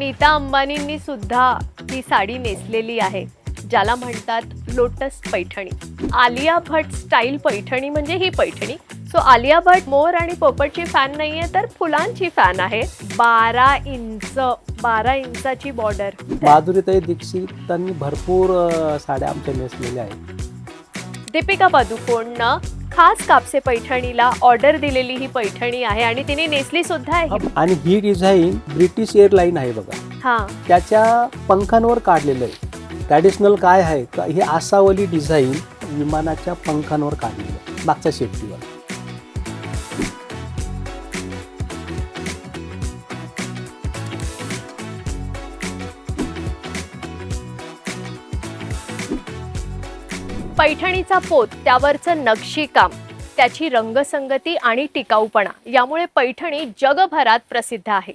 नीता अंबानींनी सुद्धा ही साडी नेसलेली आहे ज्याला म्हणतात लोटस पैठणी. आलिया भट स्टाईल पैठणी म्हणजे ही पैठणी. सो आलिया भट मोर आणि पोपटची फॅन नाहीये तर फुलांची फॅन आहे. बारा इंच बारा इंचाची बॉर्डर माधुरीताई दीक्षितांनी भरपूर साड्या आमच्या नेसलेल्या आहेत. दीपिका पादुकोणनं खास कापसे पैठणीला ऑर्डर दिलेली ही पैठणी आहे आणि तिने नेसली सुद्धा आहे. आणि ही डिझाईन ब्रिटिश एअरलाईन आहे बघा. हा. त्याच्या पंखांवर काढलेलं आहे. ट्रॅडिशनल काय आहे? का ही आसावली डिझाईन विमानाच्या पंखांवर काढलेलं आहे. मागच्या शेपटीवर. पैठणीचा पोत त्यावरचं नक्षीकाम त्याची रंगसंगती आणि टिकाऊपणा यामुळे पैठणी जगभरात प्रसिद्ध आहे.